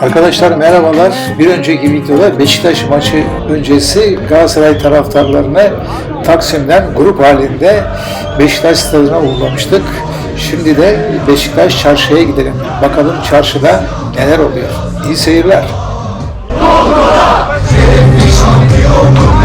Arkadaşlar merhabalar. Bir önceki videoda Beşiktaş maçı öncesi Galatasaray taraftarlarını Taksim'den grup halinde Beşiktaş stadına uğurlamıştık. Şimdi de Beşiktaş çarşıya gidelim. Bakalım çarşıda neler oluyor. İyi seyirler. Burası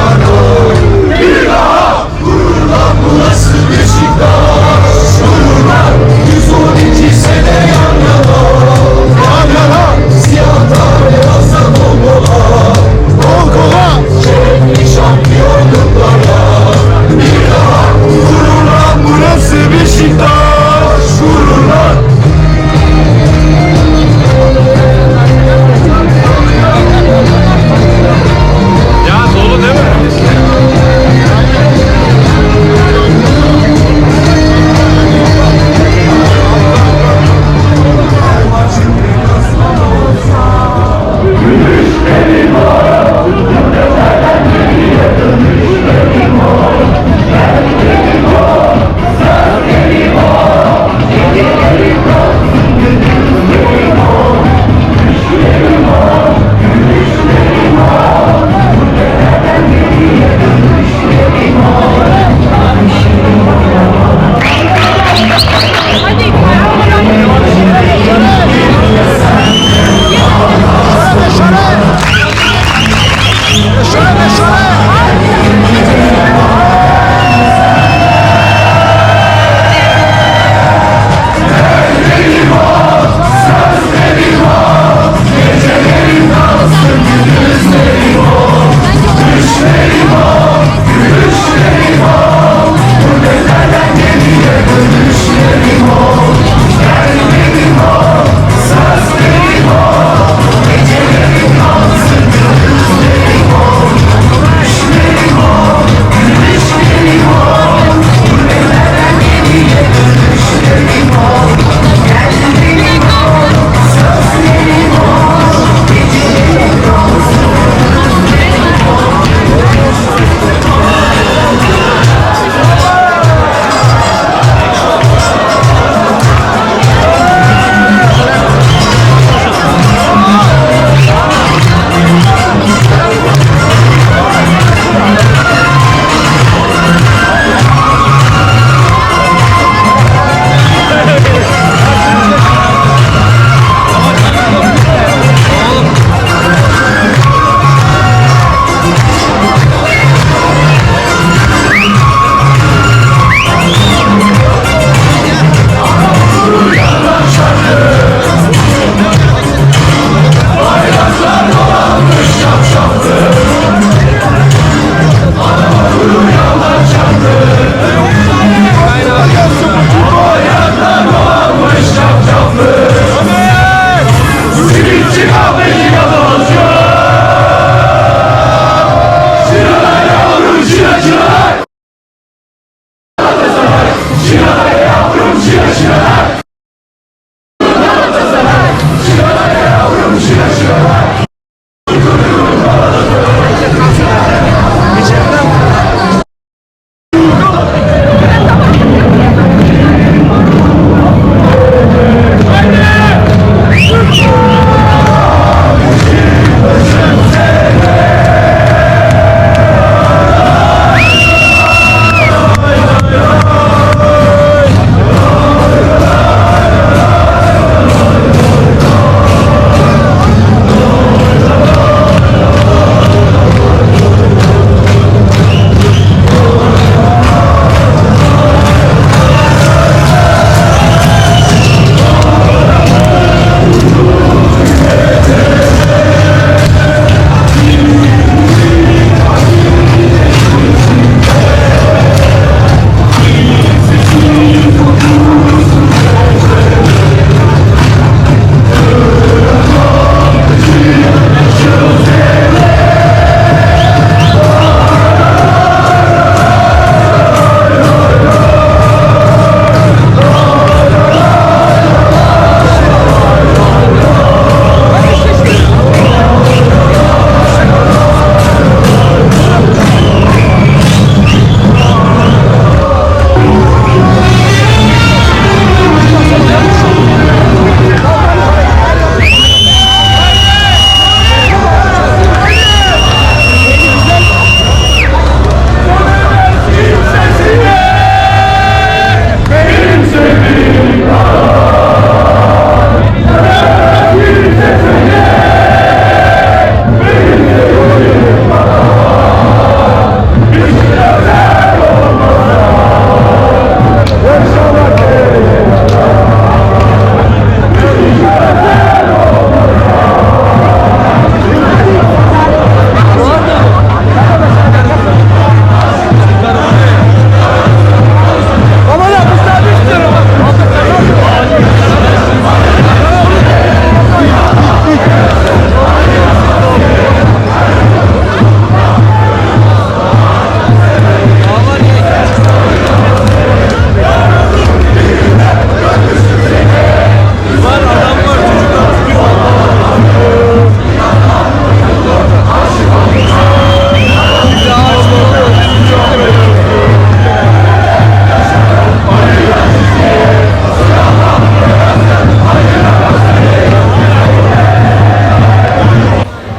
Shiva.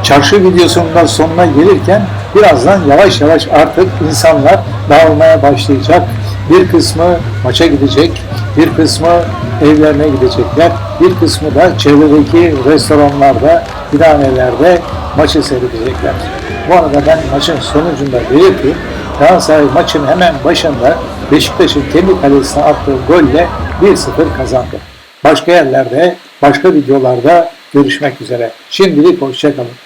Çarşı videosunun da sonuna gelirken birazdan yavaş yavaş artık insanlar dağılmaya başlayacak. Bir kısmı maça gidecek, bir kısmı evlerine gidecekler, bir kısmı da çevredeki restoranlarda, binaenlerde maçı seyredecekler. Bu arada ben maçın sonucunda belirteyim. Galatasaray maçın hemen başında Beşiktaş'ın kendi kalesine attığı golle 1-0 kazandı. Başka yerlerde, başka videolarda görüşmek üzere. Şimdilik hoşçakalın.